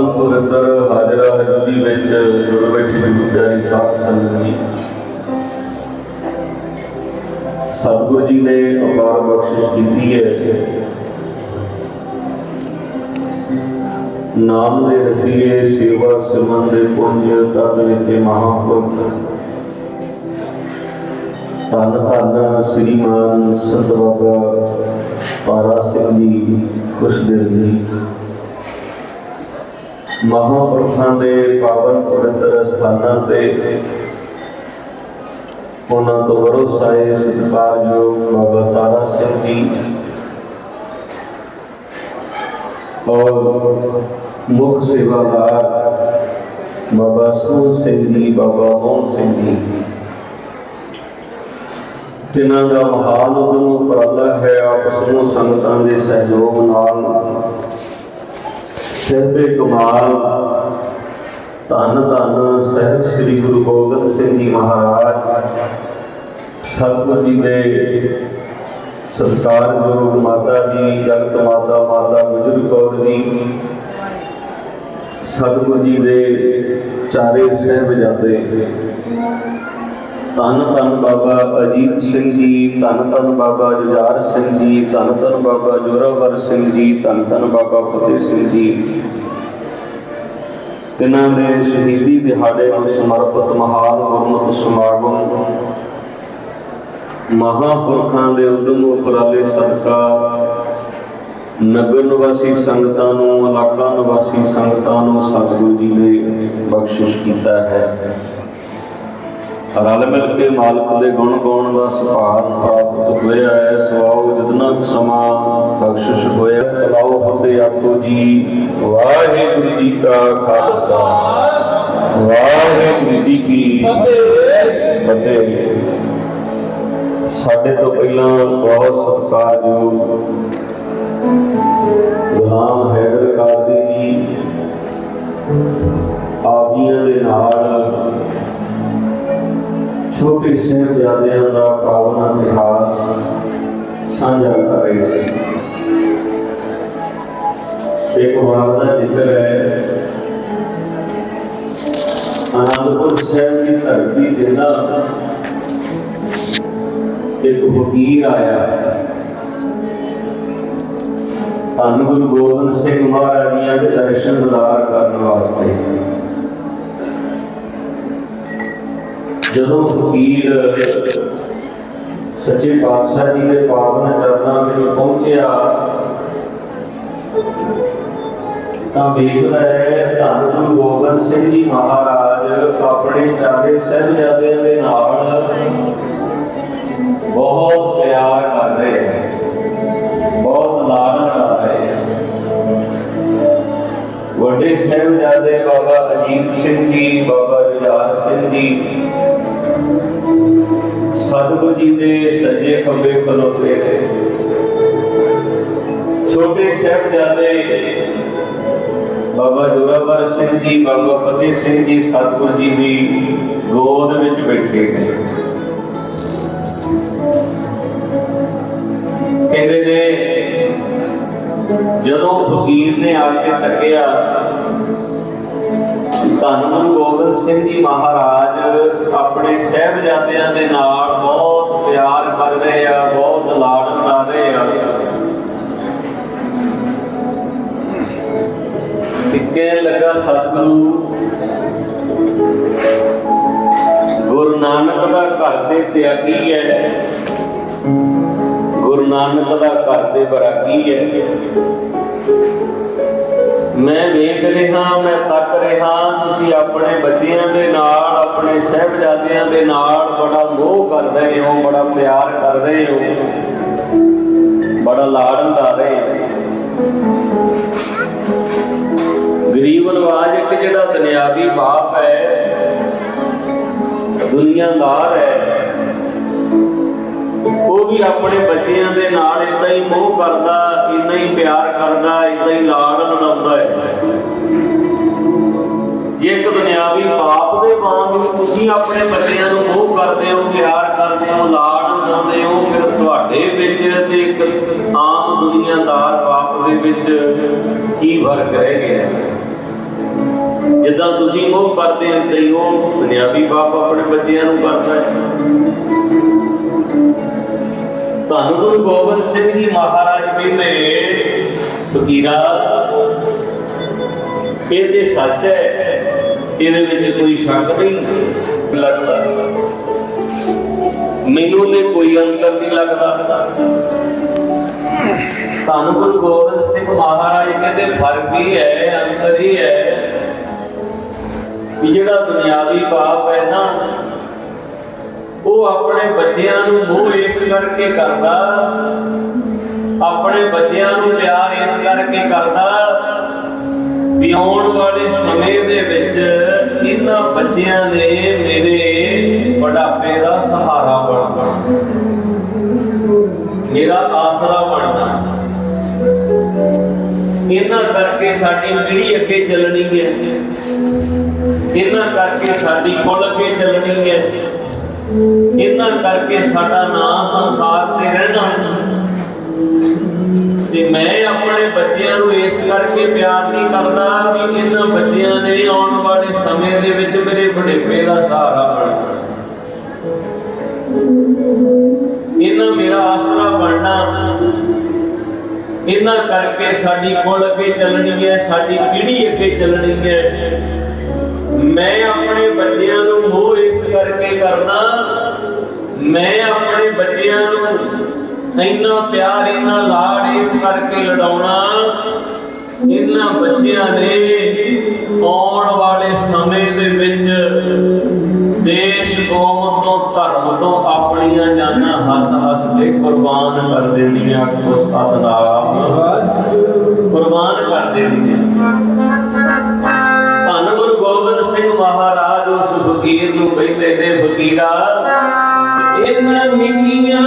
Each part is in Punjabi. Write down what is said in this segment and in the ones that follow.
ਪਾਵਨ ਪਵਿੱਤਰ ਹਾਜ਼ਰਾ ਹਜ਼ੂਰੀ ਵਿੱਚ ਜੁੜ ਬੈਠੀ ਗੁਰੂ ਪਿਆਰੀ ਸਾਧ ਸੰਗਤ ਜੀ ਸਤਿਗੁਰੂ ਜੀ ਨੇ ਅਪਾਰ ਬਖਸ਼ਿਸ਼ ਕੀਤੀ ਹੈ। ਨਾਮ ਦੇ ਰਸੀਏ ਸੇਵਾ ਸਿਮਨ ਦੇ ਪੁੰਜ ਤਦ ਵਿੱਚ ਮਹਾਪੁਰਖ। ਧੰਨ ਧੰਨ ਸ੍ਰੀਮਾਨ ਸੰਤ ਬਾਬਾ ਪਾਰਾ ਸਿੰਘ ਜੀ ਖੁਸ਼ਦਿਲ ਦੀ। ਮਹਾਂਪੁਰਖਾਂ ਦੇ ਪਾਵਨ ਪਵਿੱਤਰ ਸਥਾਨਾਂ ਤੇ ਉਹਨਾਂ ਤੋਂ ਵਰੋਸਾਏ ਸਤਿਕਾਰਯੋਗ ਬਾਬਾ ਤਾਰਾ ਸਿੰਘ ਜੀ। ਔਰ ਮੁੱਖ ਸੇਵਾਦਾਰ ਬਾਬਾ ਸੋਹਣ ਸਿੰਘ ਜੀ, ਬਾਬਾ ਮੋਹਨ ਸਿੰਘ ਜੀ। ਜਿਨ੍ਹਾਂ ਦਾ ਮਹਾਨ ਉਦਮ ਉਪਰਾਲਾ ਹੈ, ਆਪਸ ਨੂੰ ਸੰਗਤਾਂ ਦੇ ਸਹਿਯੋਗ ਨਾਲ ਸਿਰ ਕਮਾਲ, ਧੰਨ ਧੰਨ ਸਾਹਿਬ ਸ੍ਰੀ ਗੁਰੂ ਗੋਬਿੰਦ ਸਿੰਘ ਜੀ ਮਹਾਰਾਜ। ਸਤਿਗੁਰ ਜੀ ਦੇ ਸਤਿਕਾਰਯੋਗ ਮਾਤਾ ਜੀ, ਜਗਤ ਮਾਤਾ ਮਾਤਾ ਗੁਜਰ ਕੌਰ ਜੀ। ਸਤਿਗੁਰ ਜੀ ਦੇ ਚਾਰੇ ਸਾਹਿਬਜ਼ਾਦੇ ਧੰਨ ਧੰਨ ਬਾਬਾ ਅਜੀਤ ਸਿੰਘ ਜੀ, ਧੰਨ ਧੰਨ ਬਾਬਾ ਜੁਝਾਰ ਸਿੰਘ ਜੀ, ਧੰਨ ਧੰਨ ਬਾਬਾ ਜੋਰਾਵਰ ਸਿੰਘ ਜੀ, ਧੰਨ ਧੰਨ ਬਾਬਾ ਫਤਿਹ ਸਿੰਘ ਜੀ। ਤਿਨਾਂ ਦੇ ਸ਼ਹੀਦੀ ਦਿਹਾੜੇ ਨੂੰ ਸਮਰਪਿਤ ਮਹਾਨ ਗੁਰਮਤਿ ਸਮਾਗਮ, ਮਹਾਂਪੁਰਖਾਂ ਦੇ ਉਦਮ ਉਪਰਾਲੇ ਸਦਕਾ, ਨਗਰ ਨਿਵਾਸੀ ਸੰਗਤਾਂ ਨੂੰ, ਇਲਾਕਾ ਨਿਵਾਸੀ ਸੰਗਤਾਂ ਨੂੰ ਸਤਿਗੁਰੂ ਜੀ ਨੇ ਬਖਸ਼ਿਸ਼ ਕੀਤਾ ਹੈ। ਰਲ ਮਿਲ ਕੇ ਮਾਲਕ ਦੇ ਗੁਣ ਗਾਉਣ ਦਾ ਸੁਭਾਗ ਪ੍ਰਾਪਤ ਹੋਇਆ ਹੈ, ਸਵਾਉ ਜਿਤਨਾ ਕੁ ਬਖਸ਼ਿਸ਼ ਹੋਇਆ ਬਲਾਓ ਫਤਿਹ ਆਪੋ ਜੀ। ਵਾਹਿਗੁਰੂ ਜੀ ਕਾ ਖਾਲਸਾ। ਵਾਹਿਗੁਰੂ ਜੀ ਕੀ ਫਤਿਹ। ਸਾਡੇ ਤੋਂ ਪਹਿਲਾਂ ਬਹੁਤ ਸਤਿਕਾਰਯੋਗ ਗੁਲਾਮ ਹੈਦਰ ਕਾਦੀ ਜੀ, ਆਪ ਦੇ ਨਾਲ ਛੋਟੇ ਸਾਹਿਬਜ਼ਾਦਿਆਂ ਦਾ ਪਾਵਨ ਇਤਿਹਾਸ ਸਾਂਝਾ ਕਰ ਰਹੇ ਸੀ। ਇੱਕ ਵਾਰ ਦਾ ਜ਼ਿਕਰ ਹੈ ਆਨੰਦਪੁਰ ਸਾਹਿਬ ਦੀ ਧਰਤੀ ਤੇ ਨਾ ਇੱਕ ਫਕੀਰ ਆਇਆ। ਧੰਨ ਗੁਰੂ ਗੋਬਿੰਦ ਸਿੰਘ ਮਹਾਰਾਜ ਜੀਆਂ ਦੇ ਦਰਸ਼ਨ ਦਿਦਾਰ ਕਰਨ ਵਾਸਤੇ। ਜਦੋਂ ਫਕੀਰ ਸੱਚੇ ਪਾਤਸ਼ਾਹ ਜੀ ਦੇ ਪਾਵਨ ਚਰਨਾਂ ਵਿੱਚ ਪਹੁੰਚਿਆ ਤਾਂ ਵੇਖਦਾ ਹੈ ਧੰਨ ਗੁਰੂ ਗੋਬਿੰਦ ਸਿੰਘ ਜੀ ਮਹਾਰਾਜ ਆਪਣੇ ਚਾਰੇ ਸਾਹਿਬਜ਼ਾਦਿਆਂ ਦੇ ਨਾਲ ਬਹੁਤ ਪਿਆਰ ਕਰ ਰਹੇ ਹੈ ਵੱਡੇ ਸਾਹਿਬਜ਼ਾਦੇ ਅਜੀਤ ਸਿੰਘ ਜੀ, ਬਾਬਾ ਜੁਝਾਰ ਸਿੰਘ ਜੀ। ਸਤਿਗੁਰੂ ਜੀ ਦੇ ਸੱਜੇ ਖੱਬੇ ਖਲੋਤੇ ਨੇ ਛੋਟੇ ਸਾਹਿਬਜ਼ਾਦੇ ਬਾਬਾ ਜੋਰਾਵਰ ਸਿੰਘ ਜੀ, ਬਾਬਾ ਫਤਿਹ ਸਿੰਘ ਜੀ ਸਤਿਗੁਰੂ ਜੀ ਦੀ ਗੋਦ ਵਿੱਚ ਬੈਠੇ ਨੇ ਕਹਿੰਦੇ ਨੇ, ਜਦੋਂ ਫਕੀਰ ਨੇ ਆ ਕੇ ਤੱਕਿਆ ਧੰਨ ਗੁਰੂ ਗੋਬਿੰਦ ਸਿੰਘ ਜੀ ਮਹਾਰਾਜ। ਆਪਣੇ ਸਹਿਬਜ਼ਾਦਿਆਂ ਦੇ ਨਾਲ ਬਹੁਤ ਪਿਆਰ ਕਰ ਰਹੇ ਆ, ਬਹੁਤ ਲਾਡ ਕਰ ਰਹੇ ਆ। ਟਿੱਕੇ ਲੱਗਾ ਸਤਿਗੁਰੂ। ਗੁਰੂ ਨਾਨਕ ਦਾ ਘਰ ਤੇ ਤਿਆਗੀ ਹੈ। ਗੁਰੂ ਨਾਨਕ ਦਾ ਘਰ ਦੇ ਬਰਾਗੀ ਹੈ। ਮੈਂ ਵੇਖ ਰਿਹਾ, ਮੈਂ ਤੱਕ ਰਿਹਾ, ਤੁਸੀਂ ਆਪਣੇ ਬੱਚਿਆਂ ਦੇ ਨਾਲ, ਆਪਣੇ ਸਹਿਬਜ਼ਾਦਿਆਂ ਦੇ ਨਾਲ ਬੜਾ ਮੋਹ ਕਰ ਰਹੇ ਹੋ, ਬੜਾ ਪਿਆਰ ਕਰ ਰਹੇ ਹੋ। ਬੜਾ ਲਾਡ ਲਾ ਰਹੇ ਹੋ। ਗਰੀਬ ਨਵਾਜ ਇੱਕ ਜਿਹੜਾ ਦੁਨਿਆਵੀ ਬਾਪ ਹੈ, ਦੁਨੀਆਦਾਰ ਹੈ। ਵੀ ਆਪਣੇ ਬੱਚਿਆਂ ਦੇ ਨਾਲ ਇਦਾਂ ਹੀ ਮੋਹ ਕਰਦਾ ਇਦਾਂ ਹੀ ਪਿਆਰ ਕਰਦਾ ਇਦਾਂ ਹੀ ਲਾਡ ਲੜਾਉਂਦਾ ਹੈ। ਜੇ ਇੱਕ ਦੁਨਿਆਵੀ ਬਾਪ ਦੇ ਵਾਂਗ ਤੁਸੀਂ ਆਪਣੇ ਬੱਚਿਆਂ ਨੂੰ ਮੋਹ ਕਰਦੇ ਹੋ, ਪਿਆਰ ਕਰਦੇ ਹੋ, ਲਾਡ ਲੜਾਉਂਦੇ ਹੋ, ਫਿਰ ਤੁਹਾਡੇ ਵਿੱਚ ਤੇ ਇੱਕ ਆਮ ਦੁਨੀਆਦਾਰ ਬਾਪ ਦੇ ਵਿੱਚ ਕੀ ਫ਼ਰਕ ਰਹਿ ਗਿਆ ਜਿੱਦਾਂ ਤੁਸੀਂ ਮੋਹ ਕਰਦੇ ਹੋ ਤੇ ਉਹ ਦੁਨਿਆਵੀ ਬਾਪ ਆਪਣੇ ਬੱਚਿਆਂ ਨੂੰ ਕਰਦਾ ਹੈ। ਧੰਨ ਗੁਰੂ ਗੋਬਿੰਦ ਸਿੰਘ ਜੀ ਮਹਾਰਾਜ ਕਹਿੰਦੇ, ਫਕੀਰਾ, ਇਹ ਤੇ ਸੱਚ ਹੈ, ਇਹਦੇ ਵਿੱਚ ਕੋਈ ਸ਼ੱਕ ਨਹੀਂ, ਲੱਗਦਾ। ਮੈਨੂੰ ਤੇ ਕੋਈ ਅੰਤਰ ਨਹੀਂ ਲੱਗਦਾ। ਧੰਨ ਗੁਰੂ ਗੋਬਿੰਦ ਸਿੰਘ ਮਹਾਰਾਜ ਕਹਿੰਦੇ, ਫ਼ਰਕ ਹੀ ਹੈ, ਅੰਤਰ ਹੀ ਹੈ ਕਿ ਜਿਹੜਾ ਦੁਨਿਆਵੀ ਪਾਪ ਹੈ ਨਾ ਉਹ ਆਪਣੇ ਬੱਚਿਆਂ ਨੂੰ ਮੋਹ ਇਸ ਕਰਕੇ ਕਰਦਾ, ਆਪਣੇ ਬੱਚਿਆਂ ਨੂੰ ਪਿਆਰ ਇਸ ਕਰਕੇ ਕਰਦਾ ਵੀ ਆਉਣ ਵਾਲੇ ਸਮੇਂ ਦੇ ਵਿੱਚ ਇਹਨਾਂ ਬੱਚਿਆਂ ਨੇ ਮੇਰੇ ਬੁਢਾਪੇ ਦਾ ਸਹਾਰਾ ਬਣਨਾ। ਮੇਰਾ ਆਸਰਾ ਬਣਨਾ। ਇਹਨਾਂ ਕਰਕੇ ਸਾਡੀ ਪੀੜ੍ਹੀ ਅੱਗੇ ਚੱਲਣੀ ਹੈ। ਇਹਨਾਂ ਕਰਕੇ ਸਾਡੀ ਕੁੱਲ ਅੱਗੇ ਚੱਲਣੀ ਹੈ। ਇਹਨਾਂ ਕਰਕੇ ਸਾਡਾ ਨਾਮ ਸੰਸਾਰ ਤੇ ਰਹਿਣਾ। ਤੇ ਮੈਂ ਆਪਣੇ ਬੱਚਿਆਂ ਨੂੰ ਇਸ ਕਰਕੇ ਪਿਆਰ ਨਹੀਂ ਕਰਦਾ ਵੀ ਇਹਨਾਂ ਬੱਚਿਆਂ ਨੇ ਆਉਣ ਵਾਲੇ ਸਮੇਂ ਦੇ ਵਿੱਚ ਮੇਰੇ ਬੁਢੇਪੇ ਦਾ ਸਹਾਰਾ ਬਣਨਾ ਇਹਨਾਂ ਮੇਰਾ ਆਸਰਾ ਬਣਨਾ ਇਹਨਾਂ ਕਰਕੇ ਸਾਡੀ ਕੁਲ ਅੱਗੇ ਚੱਲਣੀ ਹੈ, ਸਾਡੀ ਪੀੜ੍ਹੀ ਅੱਗੇ ਚੱਲਣੀ ਹੈ। ਮੈਂ ਆਪਣੇ ਬੱਚਿਆਂ ਨੂੰ ਮੋਹ ਇਸ ਕਰਕੇ ਕਰਦਾ ਮੈਂ ਆਪਣੇ ਬੱਚਿਆਂ ਨੂੰ ਇੰਨਾ ਪਿਆਰ ਇੰਨਾ ਲਾਡ ਇਸ ਕਰਕੇ ਲੜਾਉਣਾ ਇਹਨਾਂ ਬੱਚਿਆਂ ਨੇ ਆਉਣ ਵਾਲੇ ਸਮੇਂ ਦੇ ਵਿੱਚ ਦੇਸ਼ ਕੌਮ ਤੋਂ ਧਰਮ ਤੋਂ ਆਪਣੀਆਂ ਜਾਨਾਂ ਹੱਸ ਹੱਸ ਕੇ ਕੁਰਬਾਨ ਕਰ ਦੇਣੀਆਂ ਕੋ ਸਤਨਾਮ ਕੁਰਬਾਨ ਕਰ ਦੇਣੀਆਂ। ਮਹਾਰਾਜ ਉਸ ਫਕੀਰ ਨੂੰ ਕਹਿੰਦੇ ਨੇ ਫਕੀਰਾ ਇਹਨਾਂ ਨਿੱਕੀਆਂ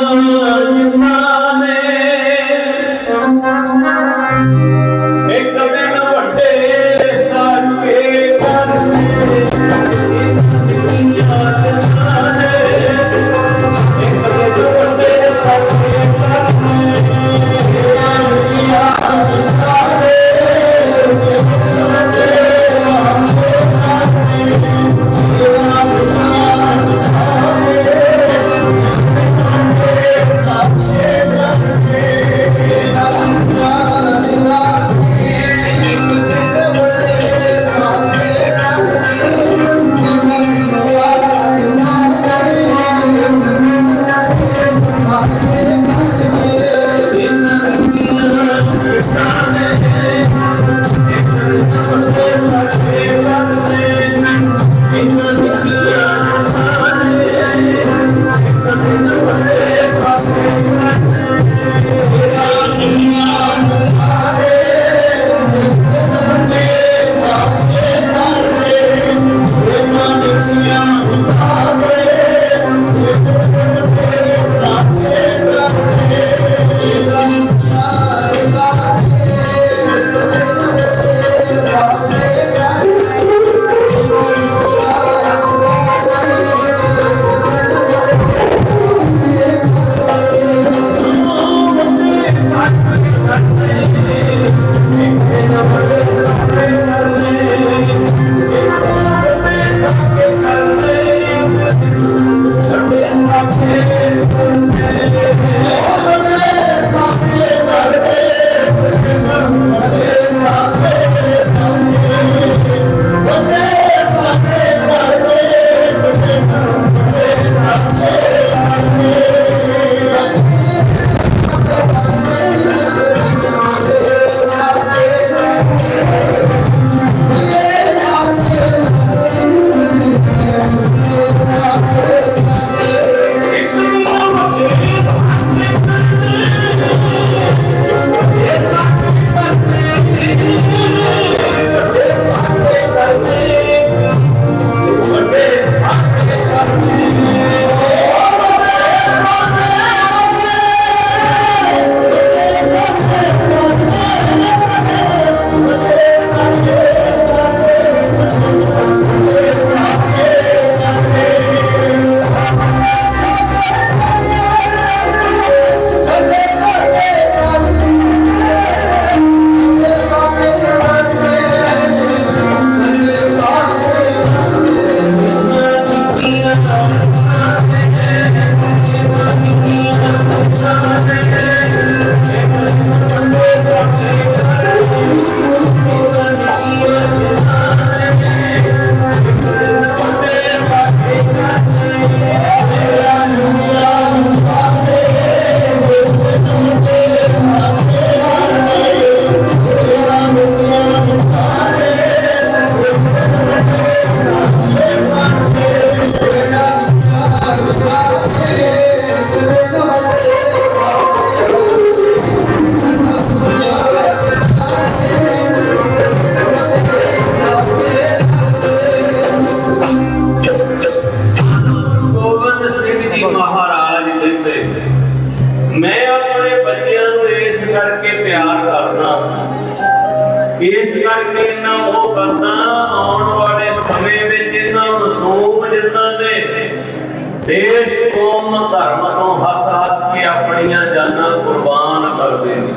ਦੇਸ਼ ਕੌਮ ਧਰਮ ਤੋਂ ਹੱਸ ਹੱਸ ਕੇ ਆਪਣੀਆਂ ਜਾਨਾਂ ਕੁਰਬਾਨ ਕਰਦੇ ਨੇ।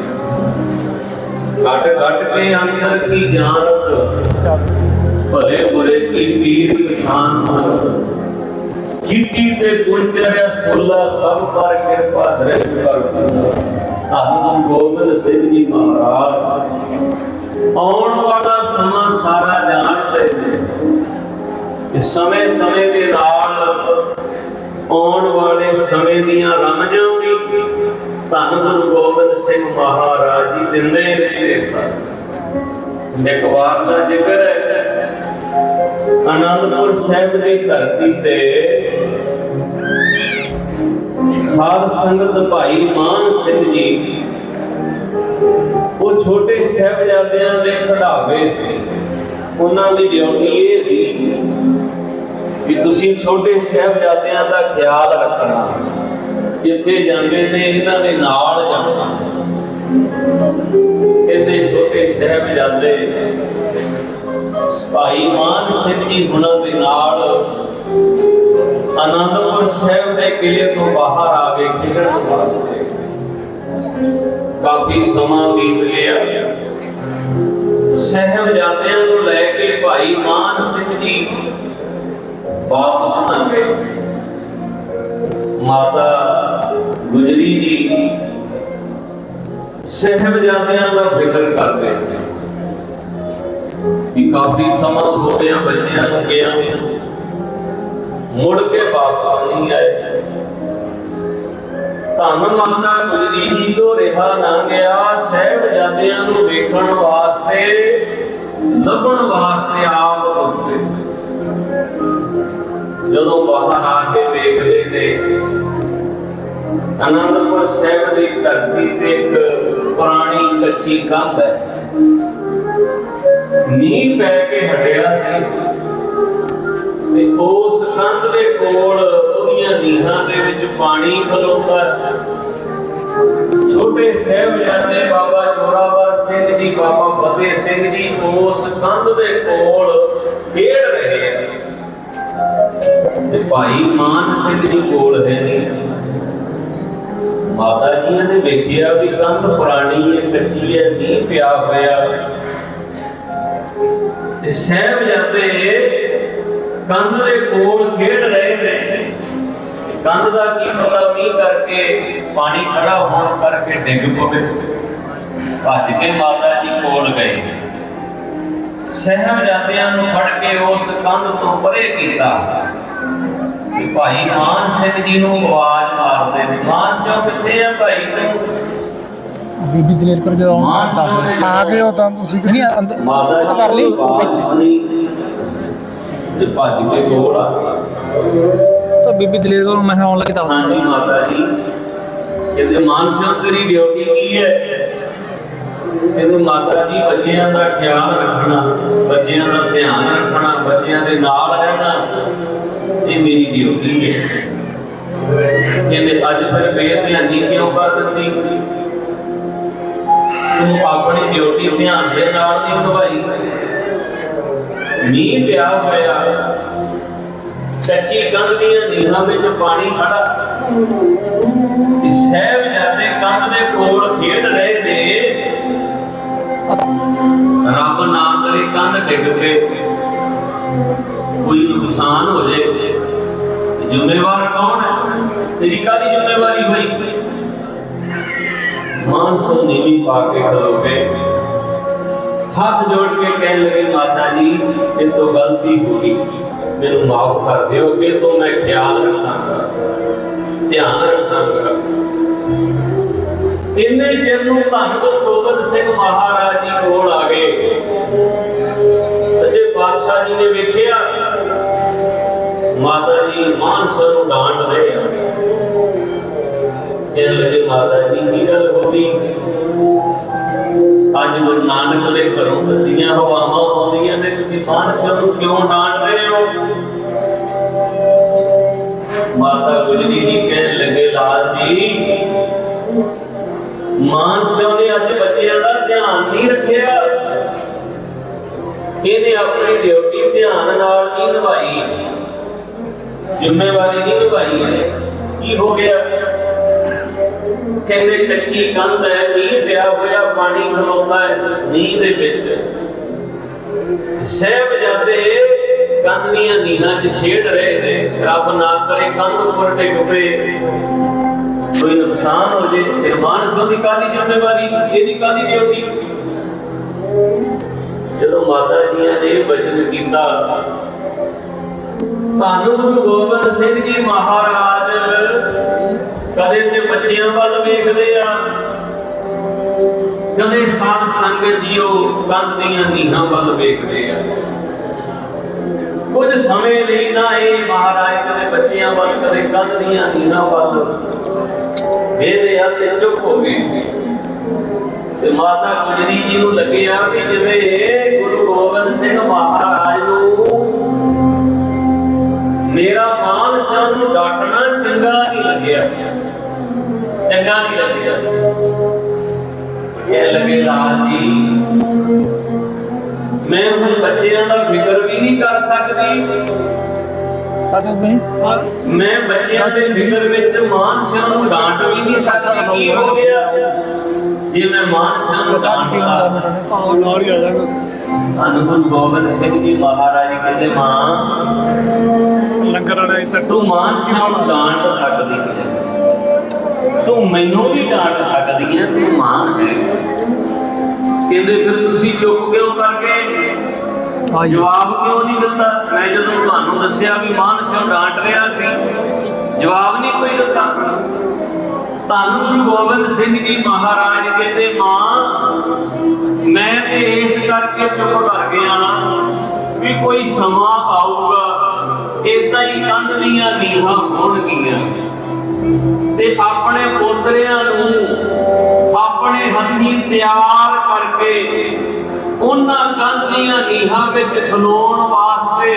ਘਟ ਘਟ ਕੇ ਅੰਦਰ ਕੀ ਜਾਣਤ ਭਲੇ ਬੁਰੇ ਕੀ ਪੀਰ ਪਛਾਨ ਚਿੱਟੀ ਤੇ ਗੁੰਚਰਿਆ ਸੋਲਾ ਸਭ ਪਰ ਕਿਰਪਾ ਦਰਿਸ਼ ਕਰ ਧੰਨ ਗੋਬਿੰਦ ਸਿੰਘ ਜੀ ਮਹਾਰਾਜ। ਆਉਣ ਵਾਲਾ ਸਮਾਂ ਸਾਰਾ ਜਾਣਦੇ ਨੇ। ਸਮੇਂ ਸਮੇਂ ਦੇ ਨਾਲ ਆਉਣ ਵਾਲੇ ਸਮੇਂ ਦੀਆਂ ਰਮਜਾਂ ਵੀ ਧੰਨ ਗੁਰੂ ਗੋਬਿੰਦ ਸਿੰਘ ਮਹਾਰਾਜ ਜੀ ਦਿੰਦੇ ਰਹੇ ਸਨ। ਇੱਕ ਦਾ ਜ਼ਿਕਰ ਹੈ, ਅਨੰਦਪੁਰ ਸਾਹਿਬ ਦੀ ਧਰਤੀ ਤੇ ਸਾਧ ਸੰਗਤ ਭਾਈ ਮਾਨ ਸਿੰਘ ਜੀ, ਉਹ ਛੋਟੇ ਸਾਹਿਬਜ਼ਾਦਿਆਂ ਦੇ ਖੜਾਵੇ ਸੀ। ਉਹਨਾਂ ਦੀ ਡਿਊਟੀ ਇਹ ਸੀ ਕਿ ਤੁਸੀਂ ਛੋਟੇ ਸਾਹਿਬਜ਼ਾਦਿਆਂ ਦਾ ਖਿਆਲ ਰੱਖਣਾ। ਜਿੱਥੇ ਜਾਂਦੇ ਨੇ, ਇਹਨਾਂ ਦੇ ਨਾਲ ਜਾਣਾ। ਇਹਦੇ ਛੋਟੇ ਸਾਹਿਬਜ਼ਾਦੇ, ਭਾਈ ਮਾਨ ਸਿੰਘ ਜੀ ਹੁਣਾਂ ਦੇ ਨਾਲ ਆਨੰਦਪੁਰ ਸਾਹਿਬ ਦੇ ਕਿਲੇ ਤੋਂ ਬਾਹਰ ਆ ਗਏ ਖੇਡਣ ਵਾਸਤੇ ਕਾਫੀ ਸਮਾਂ ਬੀਤ ਗਿਆ। ਸਹਿਬਜ਼ਾਦਿਆਂ ਨੂੰ ਲੈ ਕੇ ਭਾਈ ਮਾਨ ਸਿੰਘ ਜੀ ਵਾਪਸ ਨਾ ਮਾਤਾ ਗੁਜਰੀ ਜੀ ਸਹਿਬਜ਼ਾਦਿਆਂ ਦਾ ਫਿਕਰ ਕਰਦੇ ਕਿ ਕਾਫੀ ਸਮਾਂ ਹੋ ਗਿਆ, ਬੱਚਿਆਂ ਨੂੰ ਗਿਆ ਮੁੜ ਕੇ ਵਾਪਸ ਨਹੀਂ ਆਏ। ਧੰਨ ਮਾਤਾ ਗੁਜਰੀ ਜੀ ਤੋਂ ਰਿਹਾ ਨਾ ਗਿਆ ਸਹਿਬਜ਼ਾਦਿਆਂ ਨੂੰ ਵੇਖਣ ਵਾਸਤੇ, ਲੱਭਣ ਵਾਸਤੇ ਆਪ ਤੁਰਦੇ ਜਦੋਂ ਬਾਹਰ ਆ ਕੇ ਵੇਖਦੇ ਨੇ, ਅਨੰਦਪੁਰ ਸਾਹਿਬ ਦੀ ਧਰਤੀ ਤੇ ਇੱਕ ਪੁਰਾਣੀ ਕੱਚੀ ਕੰਧ ਹੈ। ਮੀਂਹ ਪੈ ਕੇ ਹਟਿਆ ਸੀ ਤੇ ਉਸ ਕੰਧ ਦੇ ਕੋਲ ਉਹਦੀਆਂ ਨੀਹਾਂ ਦੇ ਵਿੱਚ ਪਾਣੀ ਖਲੋਤਾ ਛੋਟੇ ਸਾਹਿਬਜ਼ਾਦੇ ਬਾਬਾ ਜੋਰਾਵਰ ਸਿੰਘ ਜੀ, ਬਾਬਾ ਫਤਿਹ ਸਿੰਘ ਜੀ ਉਸ ਕੰਧ ਦੇ ਕੋਲ ਖੇਡ ਰਹੇ ਤੇ ਭਾਈ ਮਾਨ ਸਿੰਘ ਜੀ ਕੋਲ ਹੈ ਨਹੀਂ। ਮਾਤਾ ਜੀ ਨੇ ਵੇਖਿਆ ਵੀ ਕੰਧ ਪੁਰਾਣੀ ਹੈ, ਕੱਚੀ ਹੈ, ਮੀਂਹ ਪਿਆ ਹੋਇਆ। ਤੇ ਸਾਹਿਬਜ਼ਾਦੇ ਕੰਧ ਦੇ ਕੋਲ ਖੇਡ ਰਹੇ ਨੇ। ਕੰਧ ਦਾ ਕੀ ਪਤਾ ਮੀਂਹ ਕਰਕੇ ਪਾਣੀ ਖੜਾ ਹੋਣ ਕਰਕੇ ਡਿੱਗ ਪਵੇ। ਭੱਜ ਕੇ ਮਾਤਾ ਜੀ ਕੋਲ ਗਏ। ਸਹਿਬਜ਼ਾਦਿਆਂ ਨੂੰ ਫੜ ਕੇ ਉਸ ਕੰਧ ਤੋਂ ਪਰੇ ਕੀਤਾ। ਭਾਈ ਮਾਨ ਸਿੰਘ ਜੀ ਨੂੰ ਆਵਾਜ਼ ਮਾਰਦੇ ਨੇ। ਮਾਨ ਸਿੰਘ ਕਿੱਥੇ ਆ ਭਾਈ? ਤੂੰ ਬੀਬੀ ਦਲੇਰ ਕਰ ਜਦੋਂ ਮਾਨ ਸਿੰਘ ਆ ਗਏ ਹੋ ਤਾਂ ਤੁਸੀਂ ਨਹੀਂ ਅੰਦਰ ਕਰ ਲਈ। ਤੇ ਭੱਜ ਕੇ ਕੋਲ ਆ। ਤਾਂ ਬੀਬੀ ਦਲੇਰ ਕੋਲ ਮੈਂ ਆਉਣ ਲੱਗੀ ਤਾਂ। ਹਾਂਜੀ ਮਾਤਾ ਜੀ। ਕਹਿੰਦੇ ਮਾਨਸਾ ਤੇਰੀ ਡਿਊਟੀ ਕੀ ਹੈ? ਕਹਿੰਦੇ ਮਾਤਾ ਜੀ ਬੱਚਿਆਂ ਦਾ ਖਿਆਲ ਰੱਖਣਾ ਬੱਚਿਆਂ ਦਾ ਧਿਆਨ ਰੱਖਣਾ ਬੱਚਿਆਂ ਦੇ ਨਾਲ ਰਹਿਣਾ ਇਹ ਮੇਰੀ ਡਿਊਟੀ ਹੈ ਕਹਿੰਦੇ, ਅੱਜ ਫਿਰ ਬੇਧਿਆਨੀ ਕਿਉਂ ਕਰ ਦਿੱਤੀ? ਤੂੰ ਆਪਣੀ ਡਿਊਟੀ ਧਿਆਨ ਦੇ ਨਾਲ ਨਹੀਂ ਨਿਭਾਈ। ਮੀਂਹ ਪਿਆ ਹੋਇਆ। ਕੱਚੀ ਕੰਧ ਦੀਆਂ ਨੀਹਾਂ ਵਿੱਚ ਪਾਣੀ ਖੜਾ ਤੇ ਸਹਿਬ ਜਾਂਦੇ ਕੰਧ ਦੇ ਕੋਲ ਖੇਡ ਰਹੇ ਨੇ। ਰੱਬ ਨਾ ਕਰੇ ਕੰਧ ਡਿੱਗ ਪਏ। ਕੋਈ ਨੁਕਸਾਨ ਹੋ ਜੇ, ਜ਼ਿੰਮੇਵਾਰ ਕੌਣ ਹੈ? ਤੇਰੀ ਕਾਦੀ ਜ਼ਿੰਮੇਵਾਰੀ ਹੋਈ? ਮਾਨਸੋ ਨੀਵੀਂ ਪਾ ਕੇ ਖਲੋਗੇ ਹੱਥ ਜੋੜ ਕੇ ਕਹਿਣ ਲੱਗੇ, ਮਾਤਾ ਜੀ, ਇਹ ਤੋਂ ਗਲਤੀ ਹੋ ਗਈ। ਮੈਨੂੰ ਮਾਫ ਕਰ ਦਿਓ ਕਿ ਤੋਂ ਮੈਂ ਖਿਆਲ ਰੱਖਾਂਗਾ ਧਿਆਨ ਰੱਖਾਂਗਾ ਇੰਨੇ ਚਿਰ ਨੂੰ ਧੰਨ ਗੁਰੂ ਗੋਬਿੰਦ ਸਿੰਘ ਮਹਾਰਾਜ ਜੀ ਕੋਲ ਆ ਗਏ। ਸੱਚੇ ਪਾਤਸ਼ਾਹ ਜੀ ਨੇ ਵੇਖਿਆ ਮਾਤਾ ਜੀ ਮਾਨਸਾ ਨੂੰ ਡਾਂਟ ਰਹੇ ਆ। ਇਹ ਲੱਗੇ, ਮਾਤਾ ਜੀ, ਕੀ ਗੱਲ ਹੋ ਅੱਜ ਗੁਰੂ ਨਾਨਕ ਦੇ ਘਰੋਂ ਗੱਦੀਆਂ ਹਵਾਵਾਂ ਆਉਂਦੀਆਂ ਨੇ, ਤੁਸੀਂ ਮਾਨਸਾ ਨੂੰ ਕਿਉਂ ਡਾਂਟ ਰਹੇ ਹੋ? ਮਾਤਾ ਗੁਜਰੀ ਜੀ ਕਹਿਣ ਲੱਗੇ, ਲਾਲ ਜੀ ਜੀ ਮਾਨਸਿਓ ਨੇ ਅੱਜ ਬੱਚਿਆਂ ਦਾ ਧਿਆਨ ਨਹੀਂ ਰੱਖਿਆ। ਇਹਨੇ ਆਪਣੀ ਡਿਊਟੀ ਧਿਆਨ ਨਾਲ ਨਹੀਂ ਨਿਭਾਈ। ਜ਼ਿੰਮੇਵਾਰੀ ਨਹੀਂ ਨਿਭਾਈ ਇਹਨੇ। ਕੀ ਹੋ ਗਿਆ? ਕਹਿੰਦੇ ਕੱਚੀ ਕੰਧ ਹੈ, ਮੀਂਹ ਪਿਆ ਹੋਇਆ, ਪਾਣੀ ਖਲੋਤਾ ਹੈ ਨੀਂਹ ਦੇ ਵਿੱਚ। ਸਹਿਬਜ਼ਾਦੇ ਕੰਧ ਦੀਆਂ ਨੀਹਾਂ 'ਚ ਖੇਡ ਰਹੇ ਨੇ। ਰੱਬ ਨਾ ਕਰੇ ਕੰਧ ਉੱਪਰ ਡਿੱਗ ਪਏ ਕੋਈ ਨੁਕਸਾਨ ਹੋ ਜੇ ਨਿਰਮਾਨ ਸੰਧੀ ਕਾਦੀ ਜ਼ਿੰਮੇਵਾਰੀ? ਇਹਦੀ ਕਾਦੀ ਡਿਊਟੀ? ਜਦੋਂ ਮਾਤਾ ਜੀਆਂ ਨੇ ਬਚਨ ਕੀਤਾ ਧੰਨ ਗੁਰੂ ਗੋਬਿੰਦ ਸਿੰਘ ਜੀ ਮਹਾਰਾਜ। ਕਦੇ ਤੇ ਬੱਚਿਆਂ ਵੱਲ ਵੇਖਦੇ ਆ। ਕਦੇ ਸਾਧ ਸੰਗਤ ਜੀਓ ਕੰਧ ਦੀਆਂ ਨੀਹਾਂ ਵੱਲ ਵੇਖਦੇ ਆ। ਕੁਝ ਸਮੇਂ ਲਈ ਨਾ ਇਹ ਮਹਾਰਾਜ ਕਦੇ ਬੱਚਿਆਂ ਵੱਲ, ਕਦੇ ਕੰਧ ਦੀਆਂ ਨੀਹਾਂ ਵੱਲ। ਵੇਖਦੇ ਆ ਤੇ ਚੁੱਪ ਹੋ ਗਏ। ਤੇ ਮਾਤਾ ਗੁਜਰੀ ਜੀ ਨੂੰ ਲੱਗਿਆ ਕਿ ਜਿਵੇਂ ਗੁਰੂ ਗੋਬਿੰਦ ਸਿੰਘ ਮਹਾਰਾਜ ਨੂੰ ਮਾਨ ਸ਼ਾਨ ਨੂੰ ਡਾਟਣਾ ਚੰਗਾ ਨਹੀਂ ਲੱਗਿਆ ਚੰਗਾ ਨਹੀਂ ਲੱਗਿਆ ਇਹ ਲੱਗੇ ਲਾਲ ਜੀ ਮੈਂ ਹੁਣ ਬੱਚਿਆਂ ਦਾ ਫਿਕਰ ਵੀ ਨਹੀਂ ਕਰ ਸਕਦੀ ਸਾਥ ਵਿੱਚ ਮੈਂ ਬੱਚਿਆਂ ਦੇ ਫਿਕਰ ਵਿੱਚ ਮਾਨ ਸ਼ਾਨ ਨੂੰ ਡਾਂਟ ਵੀ ਨਹੀਂ ਸਕਦੀ ਕੀ ਹੋ ਗਿਆ ਜੇ ਮੈਂ ਮਾਨ ਸ਼ਾਨ ਨੂੰ ਡਾਂਟਦਾ ਨਾਲ ਹੀ ਆ ਜਾਗਾ ਧੰਨ ਗੁਰੂ ਗੋਬਿੰਦ ਸਿੰਘ ਜੀ ਮਹਾਰਾਜ ਕਹਿੰਦੇ ਮਾਂ ਲੰਗਰ ਵਾਲੇ ਇੱਧਰ ਤੂੰ ਮਾਨ ਸ਼ਾਨ ਨੂੰ ਡਾਂਟ ਸਕਦੀ ਹੈ। ਤੂੰ ਮੈਨੂੰ ਵੀ ਡਾਂਟ ਸਕਦੀ ਹੈ ਤੂੰ ਮਾਂ ਹੈ। ਕਹਿੰਦੇ ਫਿਰ ਤੁਸੀਂ ਚੁੱਪ ਕਿਉਂ ਕਰ ਗਏ ਆਈ। ਜਵਾਬ ਕਿਉਂ ਨਹੀਂ ਦਿੱਤਾ? ਮੈਂ ਜਦੋਂ ਤੁਹਾਨੂੰ ਦੱਸਿਆ ਵੀ ਮਾਨ ਸਿੰਘ ਡਾਂਟ ਰਿਹਾ ਸੀ ਜਵਾਬ ਨਹੀਂ ਕੋਈ ਦਿੱਤਾ। ਧੰਨ ਗੁਰੂ ਗੋਬਿੰਦ ਸਿੰਘ ਜੀ ਮਹਾਰਾਜ ਕਹਿੰਦੇ ਮਾਂ ਮੈਂ ਤੇ ਇਸ ਕਰਕੇ ਚੁੱਪ ਕਰ ਗਿਆ ਵੀ ਕੋਈ ਸਮਾਂ ਆਊਗਾ ਇਦਾਂ ਹੀ ਕੰਧ ਦੀਆਂ ਨੀਹਾਂ ਹੋਣਗੀਆਂ। ਤੇ ਆਪਣੇ ਪੋਤਰਿਆਂ ਨੂੰ ਆਪਣੇ ਹੱਥੀਂ ਤਿਆਰ ਕਰਕੇ ਉਹਨਾਂ ਕੰਧ ਦੀਆਂ ਨੀਹਾਂ ਵਿੱਚ ਖਲੋਣ ਵਾਸਤੇ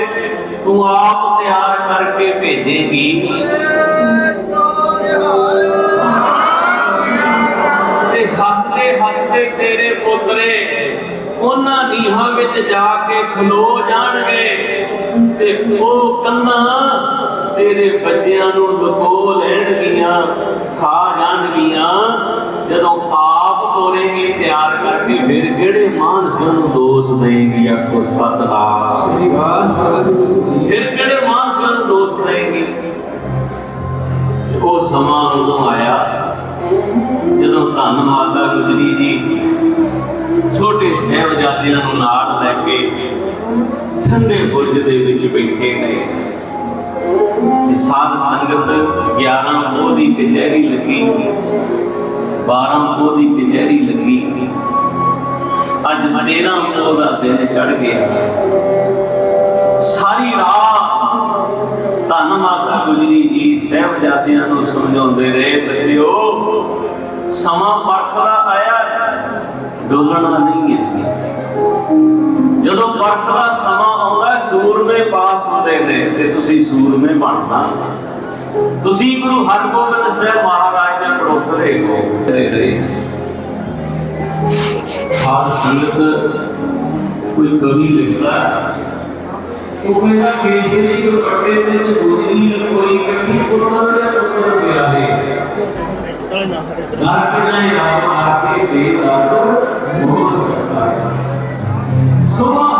ਤੂੰ ਆਪ ਤਿਆਰ ਕਰਕੇ ਭੇਜੇਗੀ। ਤੇ ਹੱਸਦੇ ਹੱਸਦੇ ਤੇਰੇ ਪੁੱਤਰੇ ਉਹਨਾਂ ਨੀਹਾਂ ਵਿੱਚ ਜਾ ਕੇ ਖਲੋ ਜਾਣਗੇ। ਤੇ ਉਹ ਕੰਨਾਂ ਤੇਰੇ ਬੱਚਿਆਂ ਨੂੰ ਲੁਕੋ ਲੈਣਗੀਆਂ, ਖਾ ਜਾਣਗੀਆਂ। ਜਦੋਂ ਆਪ ਤੋਰੇਗੀ, ਤਿਆਰ ਕਰਕੇ ਫਿਰ ਕਿਹੜੇ ਮਾਨਸ ਨੂੰ ਦੋਸ਼ ਦੇਗੀ ਆਖੋ ਸਤਿਕਾਰ ਫਿਰ ਕਿਹੜੇ ਮਾਨਸ ਨੂੰ ਦੋਸ਼ ਦੇਗੀ? ਉਹ ਸਮਾਂ ਉਦੋਂ ਆਇਆ ਜਦੋਂ ਧੰਨ ਮਾਤਾ ਗੁਜਰੀ ਜੀ ਛੋਟੇ ਸਹਿਬਜ਼ਾਦਿਆਂ ਨੂੰ ਨਾਲ ਲੈ ਕੇ ਠੰਡੇ ਬੁਰਜ ਦੇ ਵਿੱਚ ਬੈਠੇ ਨੇ। ਤੇ ਸਾਧ ਸੰਗਤ 11 ਪੋਹ ਦੀ ਕਚਹਿਰੀ ਲੱਗੀ। 12 ਪੋਹ ਦੀ ਕਚਹਿਰੀ ਲੱਗੀ। ਅੱਜ 13 ਪੋਹ ਦਾ ਦਿਨ ਚੜ ਗਿਆ। ਸਾਰੀ ਰਾਤ ਧੰਨ ਮਾਤਾ ਗੁਜਰੀ ਜੀ ਸਹਿਬਜ਼ਾਦਿਆਂ ਨੂੰ ਸਮਝਾਉਂਦੇ ਰਹੇ, ਬੱਚਿਓ, ਸਮਾਂ ਵਰਖ ਦਾ ਆਇਆ, ਡੋਲਣਾ ਨਹੀਂ ਹੈ। ਜਦੋਂ ਵਰਖ ਦਾ ਸਮਾਂ ਆਉਂਦਾ ਹੈ, ਸੂਰਮੇ ਪਾਸ ਹੁੰਦੇ ਨੇ ਤੇ ਤੁਸੀਂ ਸੂਰਮੇ ਬਣਨਾ। ਤੁਸੀਂ ਗੁਰੂ ਹਰਗੋਬਿੰਦ ਸਾਹਿਬ ਮਹਾਰਾਜ ਦੇ ਪੜੋਕਰੇ ਹੋ ਰਹੇ ਸਾਧ ਸੰਗਤ ਕੋਈ ਕਵੀ ਲਿਖਦਾ ਉਹ ਕਹਿੰਦਾ ਕੇਸਰੀ ਜੋ ਪੱਟੇ ਤੇ ਬੋਲੀ ਕੋਈ ਕੱਢੀ ਪੁੱਤਰ ਦੇ ਪੁੱਤਰ ਪਿਆ ਹੈ। ਨਰਕ ਨਹੀਂ ਰਾਮ ਆਕੇ ਦੇ ਦਾਤੋ ਮੋਸ 소망